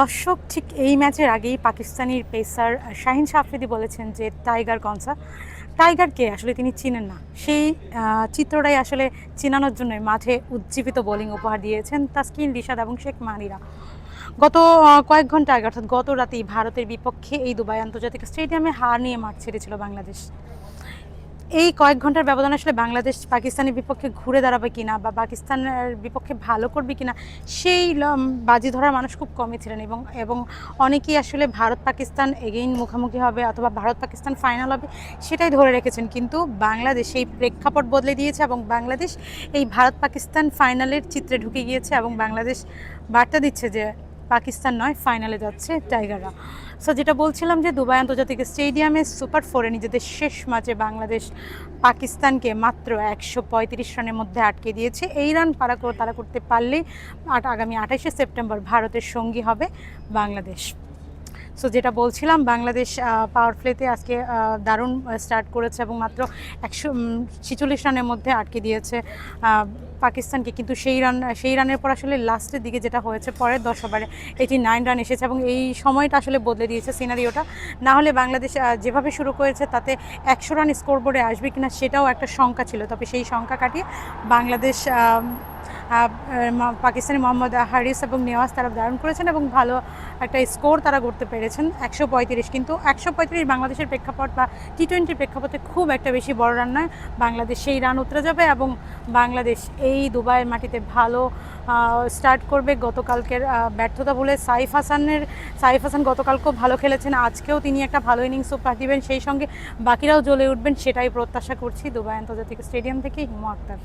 দর্শক ঠিক এই ম্যাচের আগেই পাকিস্তানির পেসার শাহিন শাহফ্রিদি বলেছেন যে টাইগার কনসা, টাইগারকে আসলে তিনি চিনেন না। সেই চিত্রটাই আসলে চিনানোর জন্যই মাঠে উজ্জীবিত বোলিং উপহার দিয়েছেন তাসকিন, রিশাদ এবং শেখ মাহিরা গত কয়েক ঘণ্টা আগে, অর্থাৎ গত রাতেই ভারতের বিপক্ষে এই দুবাই আন্তর্জাতিক স্টেডিয়ামে হার নিয়ে মাঠ ছেড়েছিল বাংলাদেশ। এই কয়েক ঘণ্টার ব্যবধান আসলে বাংলাদেশ পাকিস্তানের বিপক্ষে ঘুরে দাঁড়াবে কিনা বা পাকিস্তানের বিপক্ষে ভালো করবে কিনা, সেই বাজি ধরার মানুষ খুব কমই ছিলেন এবং এবং অনেকেই আসলে ভারত পাকিস্তান এগেইন মুখোমুখি হবে অথবা ভারত পাকিস্তান ফাইনাল হবে সেটাই ধরে রেখেছেন। কিন্তু বাংলাদেশ এই প্রেক্ষাপট বদলে দিয়েছে এবং বাংলাদেশ এই ভারত পাকিস্তান ফাইনালের চিত্রে ঢুকে গিয়েছে এবং বাংলাদেশ বার্তা দিচ্ছে যে পাকিস্তান নয় ফাইনালে যাচ্ছে টাইগাররা। সো যেটা বলছিলাম যে দুবাই আন্তর্জাতিক স্টেডিয়ামে সুপার ফোরে নিজেদের শেষ ম্যাচে বাংলাদেশ পাকিস্তানকে মাত্র একশো পঁয়ত্রিশ রানের মধ্যে আটকে দিয়েছে। এই রান পাড়া করে তারা করতে পারলেই আগামী আঠাশে সেপ্টেম্বর ভারতের সঙ্গী হবে বাংলাদেশ। সো যেটা বলছিলাম, বাংলাদেশ পাওয়ার প্লেতে আজকে দারুণ স্টার্ট করেছে এবং মাত্র একশো ছিচল্লিশ রানের মধ্যে আটকে দিয়েছে। পাকিস্তানকে কিন্তু সেই রান, সেই রানের পর আসলে লাস্টের দিকে যেটা হয়েছে, পরের দশ ওভারে এটি নাইন রান এসেছে এবং এই সময়টা আসলে বদলে দিয়েছে সিনারিওটা না হলে বাংলাদেশ যেভাবে শুরু করেছে তাতে একশো রান স্কোর বোর্ডে আসবে কিনা সেটাও একটা শঙ্কা ছিল। তবে সেই শঙ্কা কাটিয়ে বাংলাদেশ পাকিস্তানি মোহাম্মদ হারিস এবং নেওয়াজ তারা দারুণ করেছেন এবং ভালো একটা স্কোর তারা করতে পেরেছেন, একশো পঁয়ত্রিশ। কিন্তু একশো পঁয়ত্রিশ বাংলাদেশের প্রেক্ষাপট বা টি টোয়েন্টির প্রেক্ষাপটে খুব একটা বেশি বড় রান নয়। বাংলাদেশ সেই রান উতরে যাবে এবং বাংলাদেশ এই দুবাইয়ের মাটিতে ভালো স্টার্ট করবে। গতকালকের ব্যর্থতা বলে সাইফ হাসানের, সাইফ হাসান গতকালকেও ভালো খেলেছেন। আজকেও তিনি একটা ভালো ইনিংস উপহার দিবেন। সেই সঙ্গে বাকিরাও জ্বলে উঠবেন, সেটাই প্রত্যাশা করছি দুবাই আন্তর্জাতিক স্টেডিয়াম থেকে হিমু আক্তার।